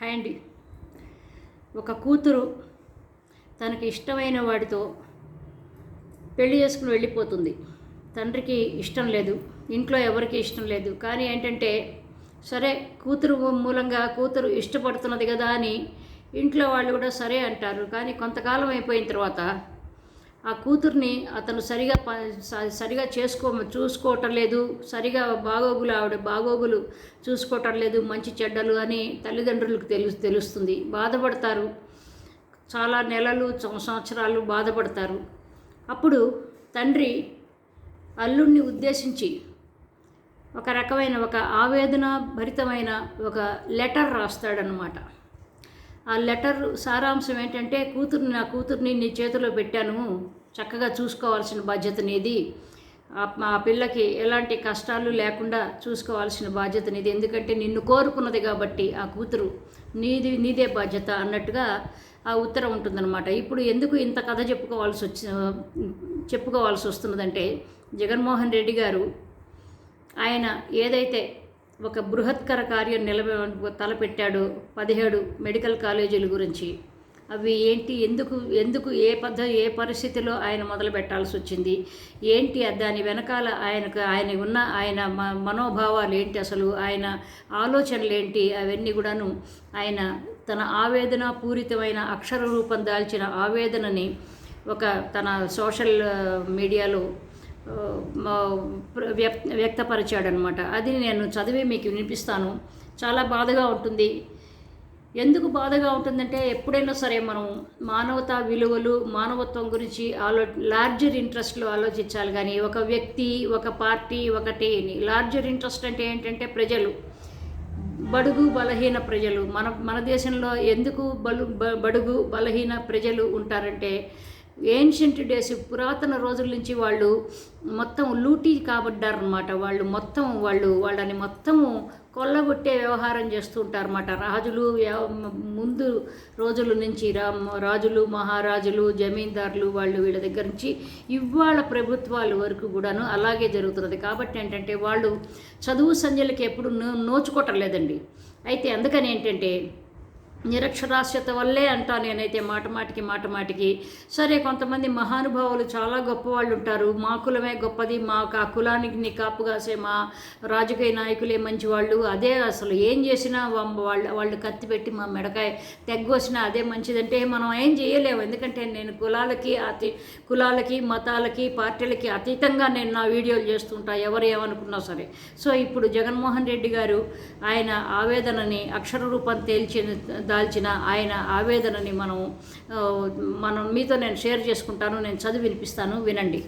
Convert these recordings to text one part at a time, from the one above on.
Hi అండి. ఒక కూతురు తనకి ఇష్టమైన వాడితో పెళ్ళి చేసుకుని వెళ్ళిపోతుంది. తండ్రికి ఇష్టం లేదు ఇంట్లో ఎవరికి ఇష్టం లేదు. కానీ ఏంటంటే సరే కూతురు మూలంగా కూతురు ఇష్టపడుతున్నది కదా అని ఇంట్లో వాళ్ళు కూడా సరే అంటారు. కానీ కొంతకాలం అయిపోయిన తర్వాత ఆ కూతుర్ని అతను సరిగా స- సరిగా చేసుకో చూసుకోవటం లేదు సరిగా బాగోగులు ఆవిడ బాగోగులు చూసుకోవటం లేదు మంచి చెడ్డలు అని తల్లిదండ్రులకు తెలు తెలుస్తుంది. బాధపడతారు. చాలా నెలలు సం- సంవత్సరాలు బాధపడతారు. అప్పుడు తండ్రి అల్లుణ్ణి ఉద్దేశించి ఒక రకమైన ఒక ఆవేదన భరితమైన ఒక లెటర్ రాస్తాడనమాట ఆ లెటర్ సారాంశం ఏంటంటే కూతుర్ని నా కూతుర్ని నీ చేతిలో పెట్టాను. చక్కగా చూసుకోవాల్సిన బాధ్యత నీది. ఆ మా పిల్లకి ఎలాంటి కష్టాలు లేకుండా చూసుకోవాల్సిన బాధ్యత నీది. ఎందుకంటే నిన్ను కోరుకున్నది కాబట్టి ఆ కూతురు నీది నీదే బాధ్యత అన్నట్టుగా ఆ ఉత్తరం ఉంటుందన్నమాట. ఇప్పుడు ఎందుకు ఇంత కథ చెప్పుకోవాల్సి వచ్చి చెప్పుకోవాల్సి వస్తున్నదంటే జగన్మోహన్ రెడ్డి గారు ఆయన ఏదైతే ఒక బృహత్కర కార్యం నిలబె తలపెట్టాడు పదిహేడు మెడికల్ కాలేజీల గురించి. అవి ఏంటి? ఎందుకు ఎందుకు ఏ పద్ధ ఏ పరిస్థితిలో ఆయన మొదలు పెట్టాల్సి వచ్చింది? ఏంటి దాని వెనకాల ఆయనకు ఆయన ఉన్న ఆయన మ మనోభావాలు ఏంటి అసలు? ఆయన ఆలోచనలు ఏంటి? అవన్నీ కూడాను ఆయన తన ఆవేదన పూరితమైన అక్షర రూపం దాల్చిన ఆవేదనని ఒక తన సోషల్ మీడియాలో వ్యక్ వ్యక్తపరిచాడనమాట. అది నేను చదివి మీకు వినిపిస్తాను. చాలా బాధగా ఉంటుంది. ఎందుకు బాధగా ఉంటుందంటే ఎప్పుడైనా సరే మనం మానవతా విలువలు మానవత్వం గురించి ఆలో లార్జర్ ఇంట్రెస్ట్లో ఆలోచించాలి కానీ ఒక వ్యక్తి ఒక పార్టీ ఒకటి లార్జర్ ఇంట్రెస్ట్ అంటే ఏంటంటే ప్రజలు. బడుగు బలహీన ప్రజలు. మన మన దేశంలో ఎందుకు బలు బ- బడుగు బలహీన ప్రజలు ఉంటారంటే ఏన్షియంట్ డేస్ పురాతన రోజుల నుంచి వాళ్ళు మొత్తం లూటీ కాబడ్డారనమాట వాళ్ళు మొత్తం వాళ్ళు వాళ్ళని మొత్తము కొల్లగొట్టే వ్యవహారం చేస్తూ ఉంటారన్నమాట రాజులు ముందు రోజుల నుంచి రా రాజులు మహారాజులు జమీందారులు వాళ్ళు వీళ్ళ దగ్గర నుంచి ఇవాళ ప్రభుత్వాల వరకు కూడాను అలాగే జరుగుతున్నది. కాబట్టి ఏంటంటే వాళ్ళు చదువు సంధ్యలకి ఎప్పుడు నో నోచుకోవటం లేదండి. అయితే అందుకని ఏంటంటే నిరక్షరాస్యత వల్లే అంటా నేనైతే మాట మాటికి మాట మాటికి. సరే కొంతమంది మహానుభావులు చాలా గొప్పవాళ్ళు ఉంటారు మా కులమే గొప్పది మా ఆ కులానికి నీ కాపు కాసే మా రాజకీయ నాయకులే మంచి వాళ్ళు అదే అసలు ఏం చేసినా వాళ్ళు వాళ్ళు కత్తి పెట్టి మా మెడకాయ తెగ్గొసినా అదే మంచిదంటే మనం ఏం చేయలేము. ఎందుకంటే నేను కులాలకి అతి కులాలకి మతాలకి పార్టీలకి అతీతంగా నేను నా వీడియోలు చేస్తుంటా. ఎవరు ఏమనుకున్నా సరే. సో ఇప్పుడు జగన్మోహన్ రెడ్డి గారు ఆయన ఆవేదనని అక్షర రూపం తేల్చిన దాల్చిన ఆయన ఆవేదనని మనం మనం మీతో నేను షేర్ చేసుకుంటాను నేను చదివి వినిపిస్తాను. వినండి.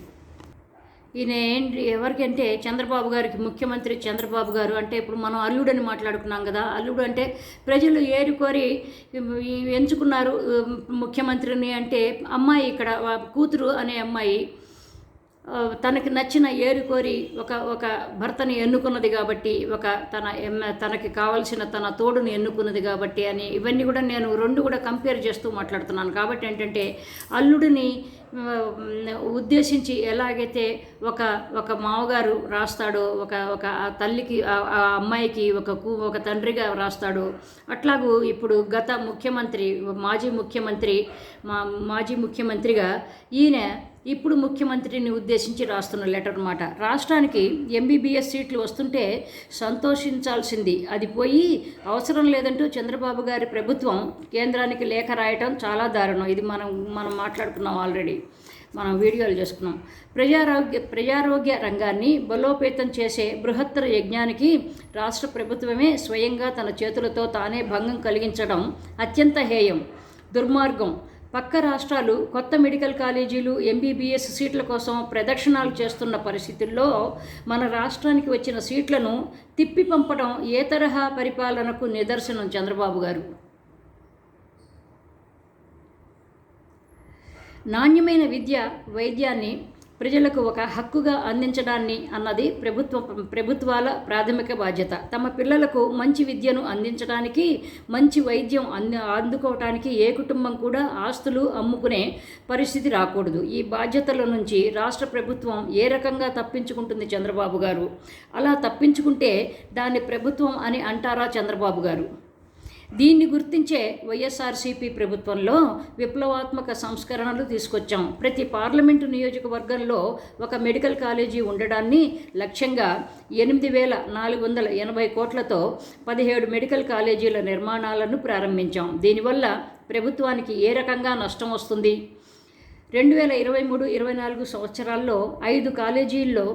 ఈయన ఏంటి ఎవరికంటే చంద్రబాబు గారికి ముఖ్యమంత్రి చంద్రబాబు గారు అంటే ఇప్పుడు మనం అల్లుడని మాట్లాడుకున్నాం కదా అల్లుడు అంటే ప్రజలు ఏరుకోరి ఎంచుకున్నారు ముఖ్యమంత్రిని అంటే అమ్మాయి ఇక్కడ కూతురు అనే అమ్మాయి. తనకి నచ్చిన ఏరుకోరి ఒక ఒక భర్తని ఎన్నుకున్నది కాబట్టి ఒక తన ఎమ్- తనకి కావలసిన తన తోడుని ఎన్నుకున్నది కాబట్టి అని ఇవన్నీ కూడా నేను రెండు కూడా కంపేర్ చేస్తూ మాట్లాడుతున్నాను. కాబట్టి ఏంటంటే అల్లుడిని ఉద్దేశించి ఎలాగైతే ఒక ఒక మామగారు రాస్తాడో ఒక ఒక తల్లికి ఆ ఆ అమ్మాయికి ఒక కు ఒక తండ్రిగా రాస్తాడో అట్లాగూ ఇప్పుడు గత ముఖ్యమంత్రి మాజీ ముఖ్యమంత్రి మా మాజీ ముఖ్యమంత్రిగా ఈయన ఇప్పుడు ముఖ్యమంత్రిని ఉద్దేశించి రాస్తున్న లెటర్ అనమాట రాష్ట్రానికి ఎంబీబీఎస్ సీట్లు వస్తుంటే సంతోషించాల్సింది. అది పోయి అవసరం లేదంటూ చంద్రబాబు గారి ప్రభుత్వం కేంద్రానికి లేఖ రాయటం చాలా దారుణం. ఇది మనం మనం మాట్లాడుకున్నాం ఆల్రెడీ. మనం వీడియోలు చేసుకున్నాం. ప్రజారోగ్య ప్రజారోగ్య రంగాన్ని బలోపేతం చేసే బృహత్తర యజ్ఞానికి రాష్ట్ర ప్రభుత్వమే స్వయంగా తన చేతులతో తానే భంగం కలిగించడం అత్యంత హేయం దుర్మార్గం. పక్క రాష్ట్రాలు కొత్త మెడికల్ కాలేజీలు ఎంబీబీఎస్ సీట్ల కోసం ప్రదక్షిణాలు చేస్తున్న పరిస్థితుల్లో మన రాష్ట్రానికి వచ్చిన సీట్లను తిప్పి పంపడం ఏ తరహా పరిపాలనకు నిదర్శనం చంద్రబాబు గారు. నాణ్యమైన విద్య వైద్యాన్ని ప్రజలకు ఒక హక్కుగా అందించడాన్ని అన్నది ప్రభుత్వ ప్రభుత్వాల ప్రాథమిక బాధ్యత. తమ పిల్లలకు మంచి విద్యను అందించడానికి మంచి వైద్యం అంది అందుకోవటానికి ఏ కుటుంబం కూడా ఆస్తులు అమ్ముకునే పరిస్థితి రాకూడదు. ఈ బాధ్యతల నుంచి రాష్ట్ర ప్రభుత్వం ఏ రకంగా తప్పించుకుంటుంది చంద్రబాబు గారు? అలా తప్పించుకుంటే దాన్ని ప్రభుత్వం అని అంటారా చంద్రబాబు గారు? దీన్ని గుర్తించే వైఎస్ఆర్సీపీ ప్రభుత్వంలో విప్లవాత్మక సంస్కరణలు తీసుకొచ్చాం. ప్రతి పార్లమెంటు నియోజకవర్గంలో ఒక మెడికల్ కాలేజీ ఉండడాన్ని లక్ష్యంగా ఎనిమిది వేల నాలుగు వందల ఎనభై కోట్లతో పదిహేడు మెడికల్ కాలేజీల నిర్మాణాలను ప్రారంభించాం. దీనివల్ల ప్రభుత్వానికి ఏ రకంగా నష్టం వస్తుంది? రెండు వేల ఇరవై మూడు ఇరవై నాలుగు సంవత్సరాల్లో ఐదు కాలేజీల్లో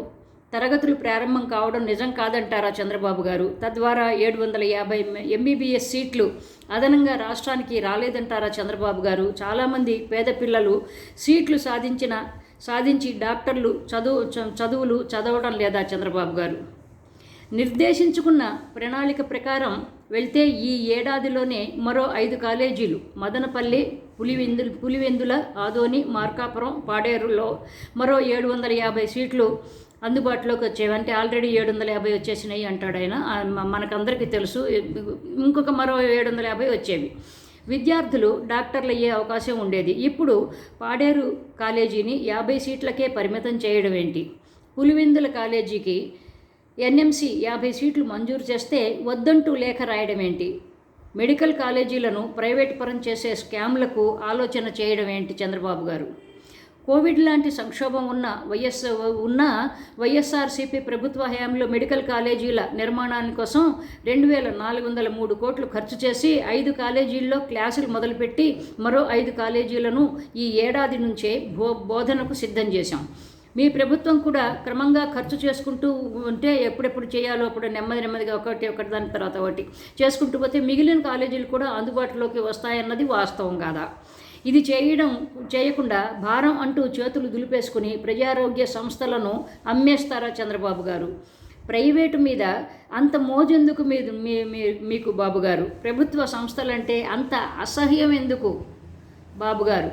తరగతులు ప్రారంభం కావడం నిజం కాదంటారా చంద్రబాబు గారు? తద్వారా ఏడు వందల యాభై ఎంబీబీఎస్ సీట్లు అదనంగా రాష్ట్రానికి రాలేదంటారా చంద్రబాబు గారు? చాలామంది పేద పిల్లలు సీట్లు సాధించిన సాధించి డాక్టర్లు చదువు చదువులు చదవడం లేదా చంద్రబాబు గారు? నిర్దేశించుకున్న ప్రణాళిక ప్రకారం వెళ్తే ఈ ఏడాదిలోనే మరో ఐదు కాలేజీలు మదనపల్లి పులివెందు పులివెందుల ఆదోని మార్కాపురం పాడేరులో మరో ఏడు వందల యాభై సీట్లు అందుబాటులోకి వచ్చేవి. అంటే ఆల్రెడీ ఏడు వందల యాభై వచ్చేసినాయి అంటాడు ఆయన. మనకందరికీ తెలుసు. ఇంకొక మరో ఏడు వందల యాభై వచ్చేవి. విద్యార్థులు డాక్టర్లు అయ్యే అవకాశం ఉండేది. ఇప్పుడు పాడేరు కాలేజీని యాభై సీట్లకే పరిమితం చేయడం ఏంటి? పులివెందుల కాలేజీకి ఎన్ఎంసి యాభై సీట్లు మంజూరు చేస్తే వద్దంటూ లేఖ రాయడం ఏంటి? మెడికల్ కాలేజీలను ప్రైవేట్ పరం చేసే స్కామ్లకు ఆలోచన చేయడం ఏంటి చంద్రబాబు గారు? కోవిడ్ లాంటి సంక్షోభం ఉన్న వైఎస్ ఉన్న వైఎస్ఆర్సీపీ ప్రభుత్వ హయాంలో మెడికల్ కాలేజీల నిర్మాణాల కోసం రెండు వేల నాలుగు వందల మూడు కోట్లు ఖర్చు చేసి ఐదు కాలేజీల్లో క్లాసులు మొదలుపెట్టి మరో ఐదు కాలేజీలను ఈ ఏడాది నుంచే బో బోధనకు సిద్ధం చేశాం. మీ ప్రభుత్వం కూడా క్రమంగా ఖర్చు చేసుకుంటూ ఉంటే ఎప్పుడెప్పుడు చేయాలో అప్పుడు నెమ్మది నెమ్మదిగా ఒకటి ఒకటి దాని తర్వాత ఒకటి చేసుకుంటూ పోతే మిగిలిన కాలేజీలు కూడా అందుబాటులోకి వస్తాయన్నది వాస్తవం కాదా? ఇది చేయడం చేయకుండా భారం అంటూ చేతులు దులిపేసుకుని ప్రజారోగ్య సంస్థలను అమ్మేస్తారా చంద్రబాబు గారు? ప్రైవేటు మీద అంత మోజెందుకు మీద మీ మీ- మీకు బాబుగారు ప్రభుత్వ సంస్థలంటే అంత అసహ్యం ఎందుకు బాబుగారు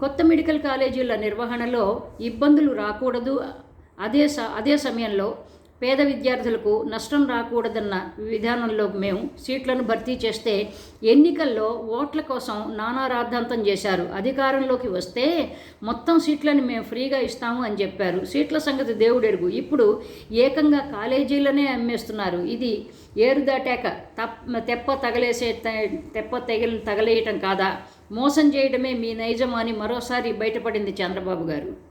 కొత్త మెడికల్ కాలేజీల నిర్వహణలో ఇబ్బందులు రాకూడదు. అదే స అదే సమయంలో పేద విద్యార్థులకు నష్టం రాకూడదన్న విధానంలో మేము సీట్లను భర్తీ చేస్తే ఎన్నికల్లో ఓట్ల కోసం నానా రాద్ధాంతం చేశారు. అధికారంలోకి వస్తే మొత్తం సీట్లను మేము ఫ్రీగా ఇస్తాము అని చెప్పారు. సీట్ల సంగతి దేవుడెరుగు. ఇప్పుడు ఏకంగా కాలేజీలనే అమ్మేస్తున్నారు. ఇది ఏరు దాటాక తప్ప తెప్ప తగలేసే తెప్ప తగిలి తగలేయటం కాదా? మోసం చేయడమే మీ నైజం అని మరోసారి బయటపడింది చంద్రబాబు గారు.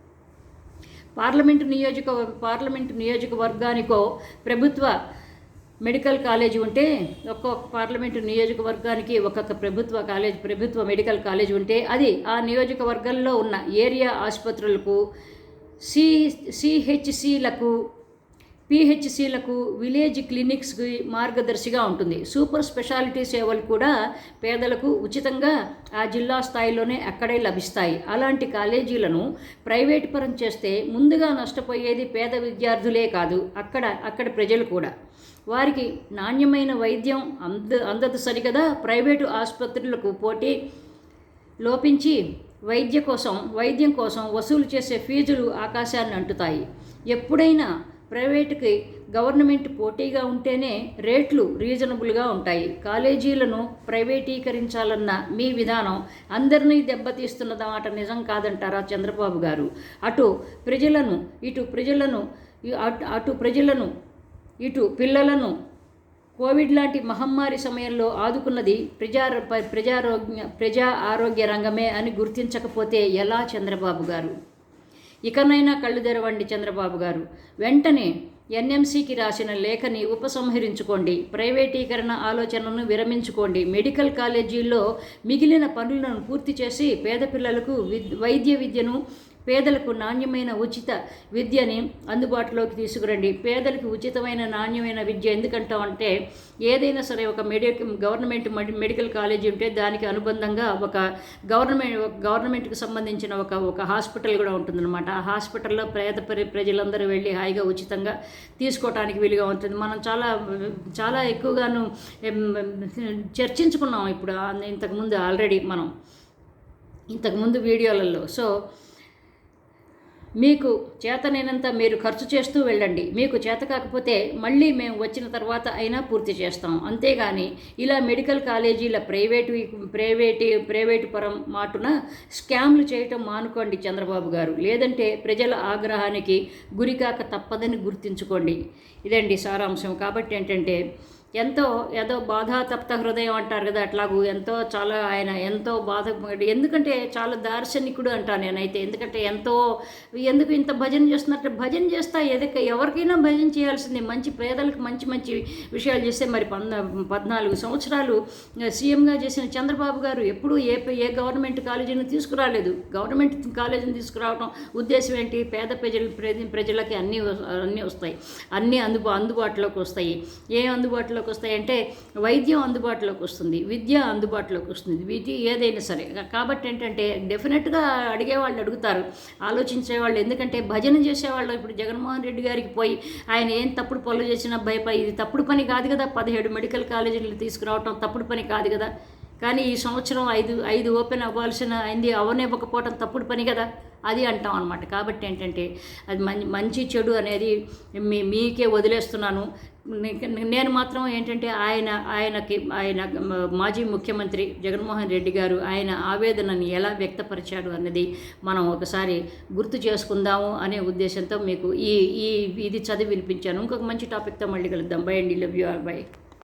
పార్లమెంటు నియోజక పార్లమెంటు నియోజకవర్గానికో ప్రభుత్వ మెడికల్ కాలేజీ ఉంటే ఒక్కొక్క పార్లమెంటు నియోజకవర్గానికి ఒక్కొక్క ప్రభుత్వ కాలేజ్ ప్రభుత్వ మెడికల్ కాలేజ్ ఉంటే అది ఆ నియోజకవర్గంలో ఉన్న ఏరియా ఆసుపత్రులకు సి సిహెచ్సిలకు పిహెచ్సిలకు విలేజ్ క్లినిక్స్కి మార్గదర్శిగా ఉంటుంది. సూపర్ స్పెషాలిటీ సేవలు కూడా పేదలకు ఉచితంగా ఆ జిల్లా స్థాయిలోనే అక్కడే లభిస్తాయి. అలాంటి కాలేజీలను ప్రైవేట్ పరం చేస్తే ముందుగా నష్టపోయేది పేద విద్యార్థులే కాదు అక్కడ అక్కడ ప్రజలు కూడా. వారికి నాణ్యమైన వైద్యం అంద అందదు సరికదా ప్రైవేటు ఆసుపత్రులకు పోటీ లోపించి వైద్య కోసం వైద్యం కోసం వసూలు చేసే ఫీజులు ఆకాశాన్ని అంటుతాయి. ఎప్పుడైనా ప్రైవేటుకి గవర్నమెంట్ పోటీగా ఉంటేనే రేట్లు రీజనబుల్గా ఉంటాయి. కాలేజీలను ప్రైవేటీకరించాలన్న మీ విధానం అందరినీ దెబ్బతీస్తున్నదన్నమాట నిజం కాదంటారా చంద్రబాబు గారు? అటు ప్రజలను ఇటు ప్రజలను అటు- అటు ప్రజలను ఇటు పిల్లలను కోవిడ్ లాంటి మహమ్మారి సమయంలో ఆదుకున్నది ప్రజా ప్రజారోగ్య ప్రజా ఆరోగ్య రంగమే అని గుర్తించకపోతే ఎలా చంద్రబాబు గారు? ఇకనైనా కళ్ళు తెరవండి చంద్రబాబు గారు. వెంటనే ఎన్ఎంసీకి రాసిన లేఖని ఉపసంహరించుకోండి. ప్రైవేటీకరణ ఆలోచనను విరమించుకోండి. మెడికల్ కాలేజీల్లో మిగిలిన పనులను పూర్తి చేసి పేద పిల్లలకు వైద్య విద్యను పేదలకు నాణ్యమైన ఉచిత విద్యని అందుబాటులోకి తీసుకురండి. పేదలకు ఉచితమైన నాణ్యమైన విద్య ఎందుకంటాం అంటే ఏదైనా సరే ఒక మెడికల్ గవర్నమెంట్ మెడికల్ కాలేజీ ఉంటే దానికి అనుబంధంగా ఒక గవర్నమెంట్ గవర్నమెంట్కి సంబంధించిన ఒక ఒక హాస్పిటల్ కూడా ఉంటుందన్నమాట. ఆ హాస్పిటల్లో పేద ప్రజలందరూ వెళ్ళి హాయిగా ఉచితంగా తీసుకోవటానికి వీలుగా ఉంటుంది. మనం చాలా చాలా ఎక్కువగాను చర్చించుకున్నాం ఇప్పుడు ఇంతకుముందు ఆల్రెడీ మనం. ఇంతకుముందు వీడియోలలో. సో మీకు చేతనైనంత మీరు ఖర్చు చేస్తూ వెళ్ళండి. మీకు చేత కాకపోతే మళ్ళీ మేము వచ్చిన తర్వాత అయినా పూర్తి చేస్తాం. అంతేగాని ఇలా మెడికల్ కాలేజీల ప్రైవేటు ప్రైవేటు ప్రైవేటు పరం మాటున స్కామ్లు చేయటం మానుకోండి చంద్రబాబు గారు. లేదంటే ప్రజల ఆగ్రహానికి గురికాక తప్పదని గుర్తించుకోండి. ఇదండి సారాంశం. కాబట్టి ఏంటంటే ఎంతో ఏదో బాధాతప్త హృదయం అంటారు కదా అట్లాగూ ఎంతో చాలా ఆయన ఎంతో బాధ ఎందుకంటే చాలా దార్శనికుడు అంటాను నేనైతే. ఎందుకంటే ఎంతో ఎందుకు ఇంత భజన చేస్తున్నట్టు భజన చేస్తా ఏదైనా ఎవరికైనా భజన చేయాల్సిందే. మంచి పేదలకు మంచి మంచి విషయాలు చేస్తే మరి పంద పద్నాలుగు సంవత్సరాలు సీఎంగా చేసిన చంద్రబాబు గారు ఎప్పుడూ ఏ ఏ గవర్నమెంట్ కాలేజీని తీసుకురాలేదు. గవర్నమెంట్ కాలేజీని తీసుకురావడం ఉద్దేశం ఏంటి? పేద ప్రజలు ప్రజలకి అన్నీ వ- అన్నీ వస్తాయి. అన్నీ అందుబా అందుబాటులోకి వస్తాయి. ఏ అందుబాటులో అందుబాటులోకి వస్తాయంటే వైద్యం అందుబాటులోకి వస్తుంది విద్య అందుబాటులోకి వస్తుంది. వీటి ఏదైనా సరే. కాబట్టి ఏంటంటే డెఫినెట్గా అడిగేవాళ్ళు అడుగుతారు ఆలోచించేవాళ్ళు. ఎందుకంటే భజన చేసేవాళ్ళు ఇప్పుడు జగన్మోహన్ రెడ్డి గారికి పోయి ఆయన ఏం తప్పుడు పనులు చేసినా భయపడి ఇది తప్పుడు పని కాదు కదా. పదిహేడు మెడికల్ కాలేజీలు తీసుకురావటం తప్పుడు పని కాదు కదా. కానీ ఈ సంవత్సరం ఐదు ఐదు ఓపెన్ అవ్వాల్సిన అయింది అవనివ్వకపోవటం తప్పుడు పని కదా? అది అంటాం అనమాట కాబట్టి ఏంటంటే అది మంచి మంచి చెడు అనేది మీ మీకే వదిలేస్తున్నాను. నేను మాత్రం ఏంటంటే ఆయన ఆయనకి ఆయన మాజీ ముఖ్యమంత్రి జగన్మోహన్ రెడ్డి గారు ఆయన ఆవేదనని ఎలా వ్యక్తపరిచాడు అన్నది మనం ఒకసారి గుర్తు చేసుకుందాము అనే ఉద్దేశంతో మీకు ఈ ఈ ఇది చదివి వినిపించాను. ఇంకొక మంచి టాపిక్తో మళ్ళీ కలుద్దాం. బై అండి. Love you all bye.